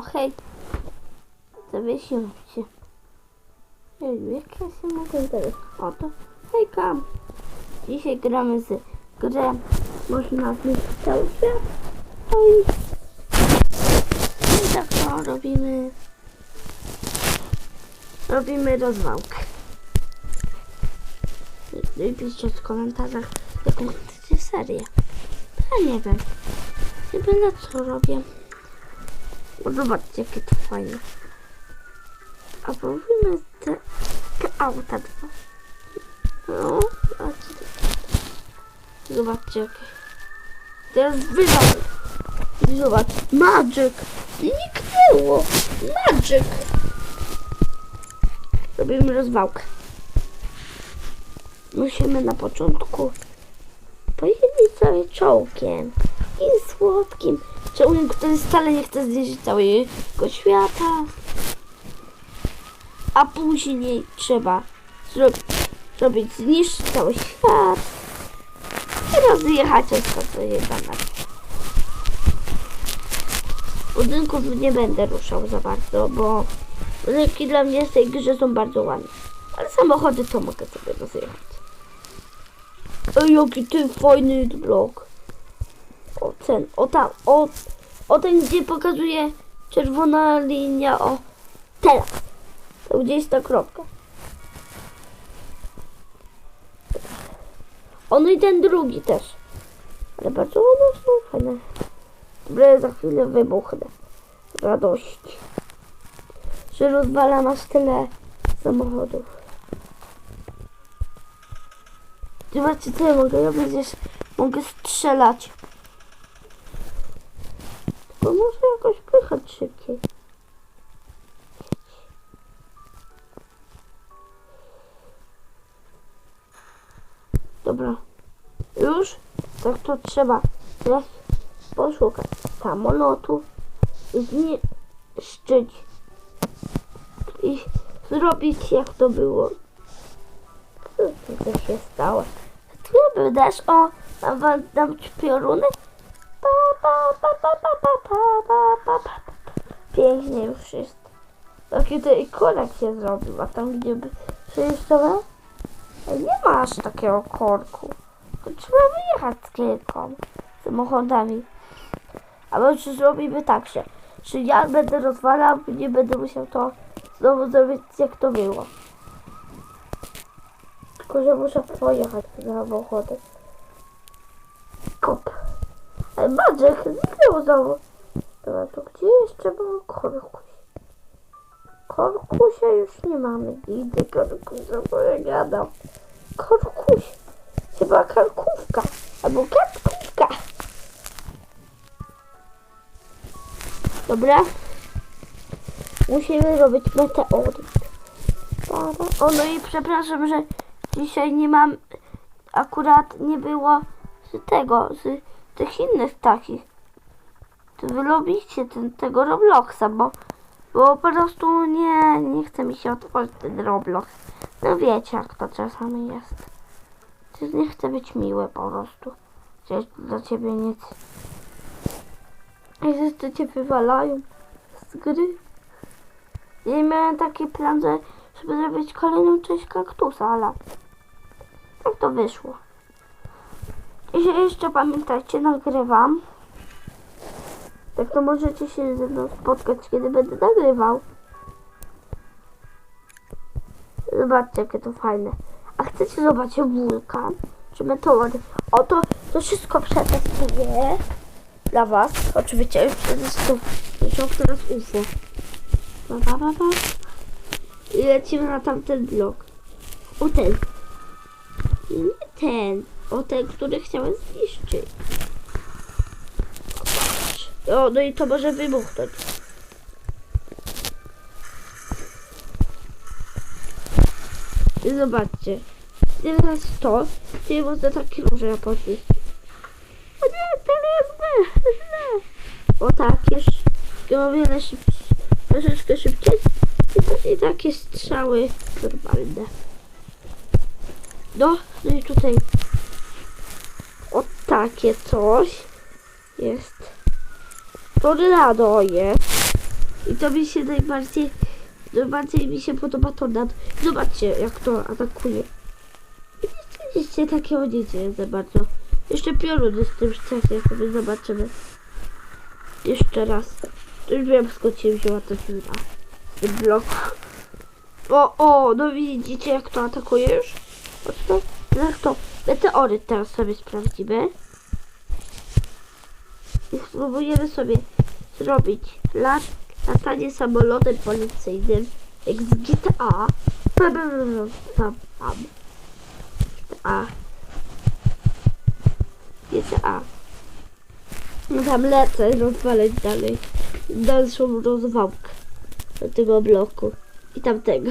O, hej. Zawiesiłem się. Jeju, jak ja się mogę teraz? O, to hejka. Dzisiaj gramy z grę. Można zniszczyć cały świat. No i... Tak to robimy. Robimy rozwałkę. I- I piszcie w komentarzach, jaką chcecie serię. Ja nie wiem. Nie byle co robię. O, zobaczcie, jakie to fajne. A robimy te, auta dwa. No, zobaczcie. Zobaczcie, jakie. Teraz wywal. Zobacz, Magic. Niknęło. Magic. Robimy rozwałkę. Musimy na początku pojeździć sobie czołkiem. I słodkim czołgiem, który wcale nie chce zniszczyć całego świata. A później trzeba zro zrobić zniszczyć cały świat. I rozjechać za nas. Budynków nie będę ruszał za bardzo, bo budynki dla mnie w tej grze są bardzo ładne. Ale samochody to mogę sobie rozjechać. Ej, jaki ty fajny blok. Ten, o tam, o, o ten, gdzie pokazuje czerwona linia, o teraz. To gdzie jest ta kropka. O, no i ten drugi też. Ale bardzo one są fajne. Dobra, za chwilę wybuchnę. Z radości. Że rozwalam aż tyle samochodów. Zobaczcie, co ja mogę robić, mogę strzelać. Bo muszę jakoś pychać szybciej. Dobra. Już? Tak to trzeba teraz poszukać samolotu i zniszczyć i zrobić jak to było. Co to się stało? Tu dasz o, dam wam dam ci Pięknie już jest. Taki tutaj korek się zrobił, a tam gdzie by przejeżdżałem, nie ma aż takiego korku. To trzeba wyjechać z kilką samochodami. A może zrobimy tak, że, że ja będę rozwalał, nie będę musiał to znowu zrobić jak to było. Tylko, że muszę pojechać z samochodem. Kop. Badrzek zniknął znowu. Dobra, to gdzie jeszcze był Korkuś? Korkusia już nie mamy. Idę Korkusia, bo ja gadam. Korkuś. Chyba karkówka. Albo kartkówka. Dobra. Musimy robić meteory. Para. O, no i przepraszam, że dzisiaj nie mam, akurat nie było z tego, z tych innych takich. To wy lubicie ten, tego Robloxa, bo, bo po prostu nie, nie chce mi się otworzyć ten Roblox. No wiecie, jak to czasami jest. To nie chce być miłe po prostu. Przecież dla ciebie nic. I wszyscy cię wywalają z gry. Ja miałem taki plan, że żeby zrobić kolejną część kaktusa, ale tak to wyszło. I jeszcze pamiętajcie, nagrywam. Tak to możecie się ze mną spotkać, kiedy będę nagrywał. Zobaczcie, jakie to fajne. A chcecie zobaczyć wulkan? Czy meteory? Oto to wszystko przetestuję dla was. Oczywiście już przetestuję. Teraz UFO. Ba, ba, ba, ba. I lecimy na tamten blok. O ten. Nie ten. O ten, który chciałem zniszczyć. O, no i to może wybuchnąć. I zobaczcie. Teraz to, czyli można takie róże podnieść. O nie, to jest źle, źle. O tak, jeszcze o wiele szybciej, troszeczkę szybciej. I, I takie strzały normalne. No, no i tutaj o takie coś jest. Tornado jest. I to mi się najbardziej, najbardziej mi się podoba to nad. Zobaczcie, jak to atakuje. Widzicie, takiego nie dzieje za bardzo. Jeszcze pioruny z tym szczepie sobie zobaczymy. Jeszcze raz. Już wiem skąd się wzięła ta dziura. Z tym bloku. O, o, no widzicie jak to atakuje już? O to, jak to? Meteory teraz sobie sprawdzimy. Spróbujemy sobie zrobić lat, latanie samolotem policyjnym jak z GTA. Pam, pam, pam. GTA. GTA. No tam lecę rozwalać dalej. Dalszą rozwałkę do tego bloku. I tamtego.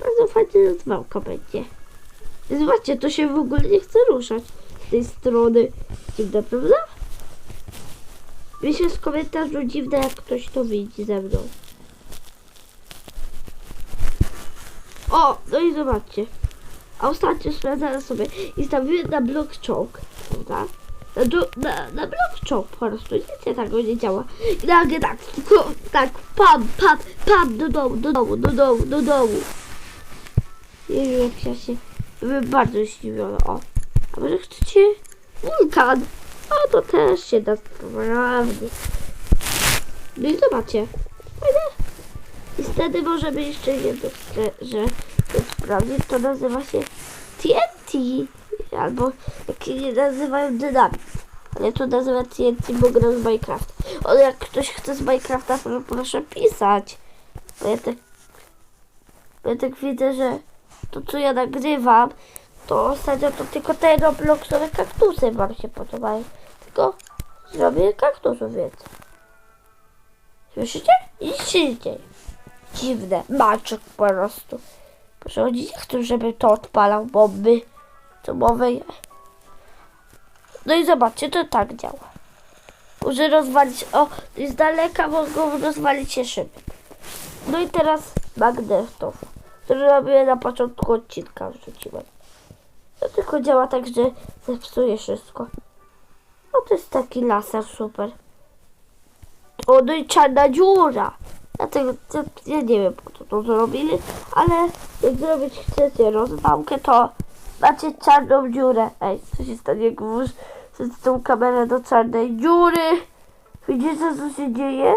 Bardzo fajna rozwałka będzie. Zobaczcie, to się w ogóle nie chce ruszać z tej strony. Dziwne, prawda? Myślę z komentarzu dziwne, jak ktoś to widzi ze mną. O, no i zobaczcie. A ostatnio sprawdzałem sobie i stawiłem na blok czołg, prawda? Na, dru- na, na blok po prostu, nic się tego nie działa. I nagle tak, tylko tak, pam, pam, pam, do domu, do domu, do domu, do domu. Nie wiem, jak ja się, bym bardzo zdziwiona, o. A może chcecie wulkan? A to też się da sprawdzić. No i zobaczcie. Fajne. I wtedy możemy jeszcze jedno, że, sprawdzić. To nazywa się TNT. Albo jak nie nazywają dynamit. Ale to nazywa TNT, bo gram z Minecraft. Ale jak ktoś chce z Minecrafta, to proszę pisać. Bo ja tak, bo ja tak widzę, że to co ja nagrywam, to ostatnio to tylko te robloxowe kaktusy wam się podobają. Tylko zrobię kaktusów więcej. Słyszycie? Nic się. Dziwne. Maczek po prostu. Proszę oni nie chcą, żeby to odpalał bomby atomowe. No i zobaczcie, to tak działa. Może rozwalić, o, z daleka mogą rozwalić się szyby. No i teraz magnetów, który robię na początku odcinka wrzuciłem. To tylko działa tak, że zepsuje wszystko. No to jest taki laser super. O, no czarna dziura. Dlatego ja, ja nie wiem po co to zrobili, ale jak zrobić chcecie rozwałkę, to macie czarną dziurę. Ej, co się stanie, jak włóż tą kamerę do czarnej dziury? Widzicie co się dzieje?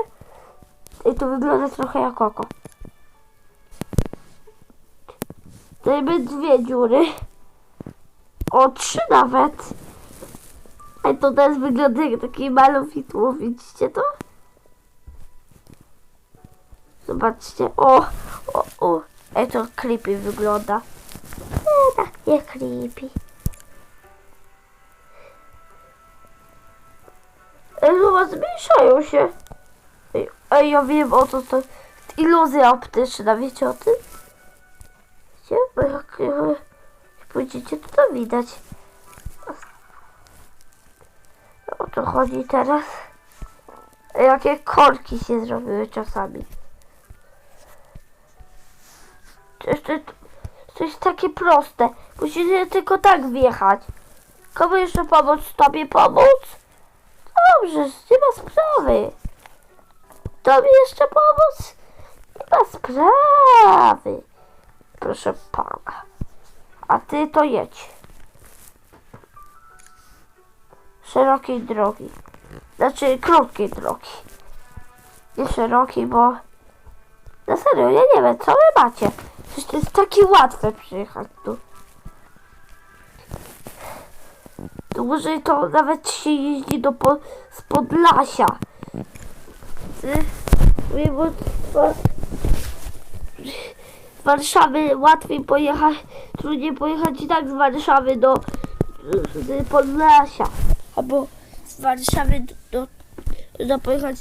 I to wygląda trochę jak oko. Dajmy dwie dziury. O, trzy nawet. Ej, to teraz wygląda jak takie malowidło, widzicie to? Zobaczcie, o, o, o. To creepy wygląda. Nie, tak nie creepy. Ej, zobacz, zmniejszają się. Ej, ej, ja wiem o co to. Iluzja optyczna, wiecie o tym? Wiecie? Bo e, jak pójdziecie, to to widać. O co chodzi teraz? Jakie korki się zrobiły czasami. To, to, to jest takie proste. Musicie tylko tak wjechać. Komu jeszcze pomóc? Tobie pomóc? Dobrze, nie ma sprawy. Tobie jeszcze pomóc? Nie ma sprawy. Proszę pana. A ty to jedź. Szerokiej drogi. Znaczy krótkiej drogi. Nie szerokiej, bo... Na serio, ja nie wiem, co wy macie. Przecież to jest takie łatwe przyjechać tu. Dłużej to nawet się jeździ do po, z Podlasia. Z, mówię, bo z, Warszawy łatwiej pojechać, trudniej pojechać i tak z Warszawy do z Podlasia. Albo z Warszawy do, do, do pojechać.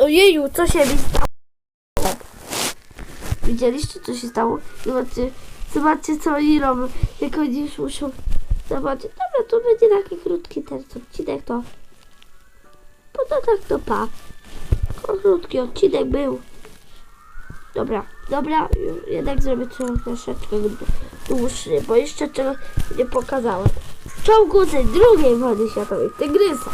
Ojeju, co się mi stało? Widzieliście, co się stało? Zobaczcie, zobaczcie co oni robią. Jak oni już muszą... Zobaczcie, dobra, to będzie taki krótki ten odcinek, to... No to tak, to pa. Krótki odcinek był. Dobra, dobra, jednak zrobię to troszeczkę dłuższy, bo jeszcze czegoś nie pokazałem. Czołgu z drugiej wojny światowej, Tygrysa.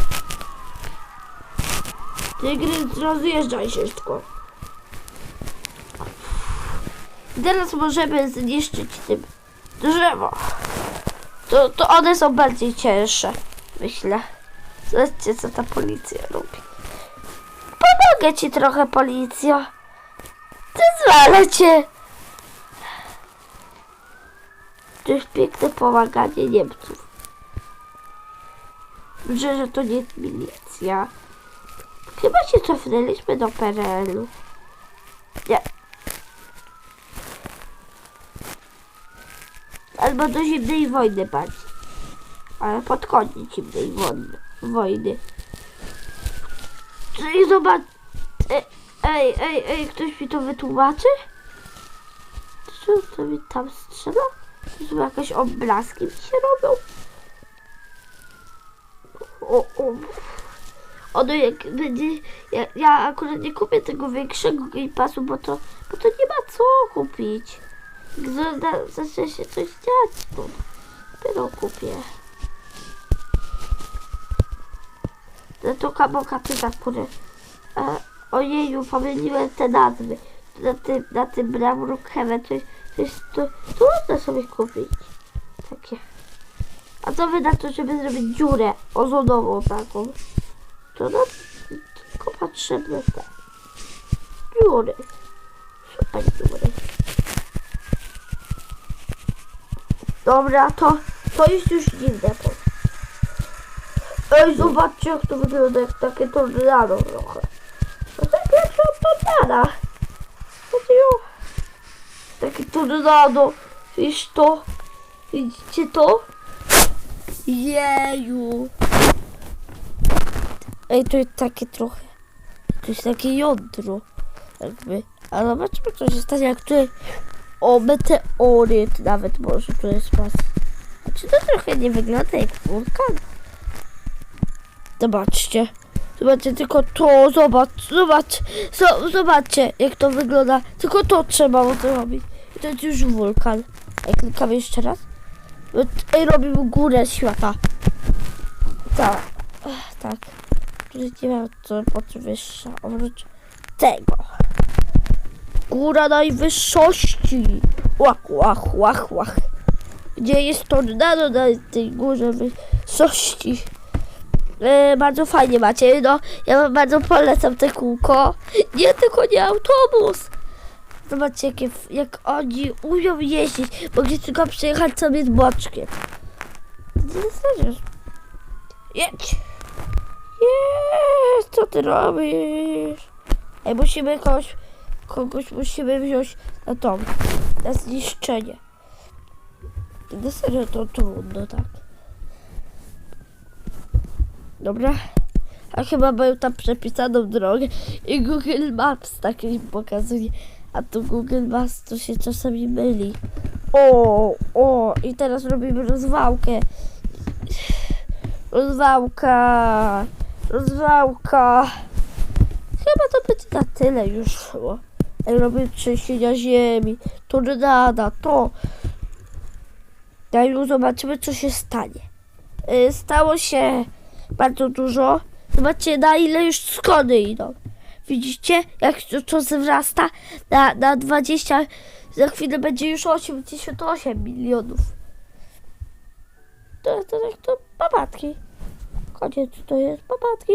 Tygrys rozjeżdżaj się szybko. Teraz możemy zniszczyć tym drzewo. To, to one są bardziej cięższe, myślę. Zobaczcie, co ta policja robi. Pomogę ci trochę, policja. Zezwolę cię. To jest piękne pomaganie Niemców. Dobrze, że to nie jest milicja. Chyba się cofnęliśmy do PRL-u. Nie. Albo do zimnej wojny bardziej. Ale pod koniec zimnej wojny. Czyli zobacz. Ej, ej, ej, ej, ktoś mi to wytłumaczy? Co to mi tam strzela? To jakieś obrazki mi się robią. O, o. Ono jak będzie. Ja, ja akurat nie kupię tego większego Game bo to, bo to nie ma co kupić. Za- zacznie się coś dziać, to dopiero kupię. No to kaboka ty zakурę. E, ojeju, pomyliłem te nazwy. Na tym, na tym to, jest- to jest, to, można sobie kupić. Takie. A co wy na to, żeby zrobić dziurę ozonową taką? To nam tylko potrzebne te dziury. Super dziury. Dobra, to, to jest już dziwne. Ej, zobaczcie jak to wygląda, jak takie tornado trochę. To jo. Takie tornado. Widzisz to? Widzicie to? Jeju. Ej, to jest takie trochę. To jest takie jądro. Jakby. A zobaczmy, co się stanie, jak tutaj. O, meteoryt nawet może tu jest pas. A czy to trochę nie wygląda jak wulkan? Zobaczcie. Zobaczcie, tylko to, zobacz, zobacz, zo- zobaczcie, jak to wygląda. Tylko to trzeba zrobić. I to jest już wulkan. Ej, klikamy jeszcze raz. Ej, robimy górę świata. Tak, tak. Tutaj nie wiem, co podwyższa, oprócz tego. Góra najwyższości. Łach, łach, łach, łach. Gdzie jest tornado na tej górze wysokości. E, bardzo fajnie macie, no. Ja bardzo polecam te kółko. Nie, tylko nie autobus. Zobaczcie, jakie, jak oni umią jeździć. Mogli tylko przyjechać sobie z boczkiem. Nie. Jedź. Jest, co ty robisz? Ej, musimy kogoś, kogoś musimy wziąć na tą, na zniszczenie. Na serio to trudno, tak. Dobra. A chyba mają tam przepisaną drogę i Google Maps tak mi pokazuje. A tu Google Maps to się czasami myli. O, o, i teraz robimy rozwałkę. Rozwałka. Rozwałka. Chyba to będzie na tyle już szło. Robimy trzęsienia ziemi, tornada, to. Ja już zobaczymy, co się stanie. Y, Stało się bardzo dużo. Zobaczcie, na ile już skody idą. Widzicie, jak to, to wzrasta na, na 20, za chwilę będzie już 88 milionów. To, to, to, to papatki. Koniec, to jest papatki.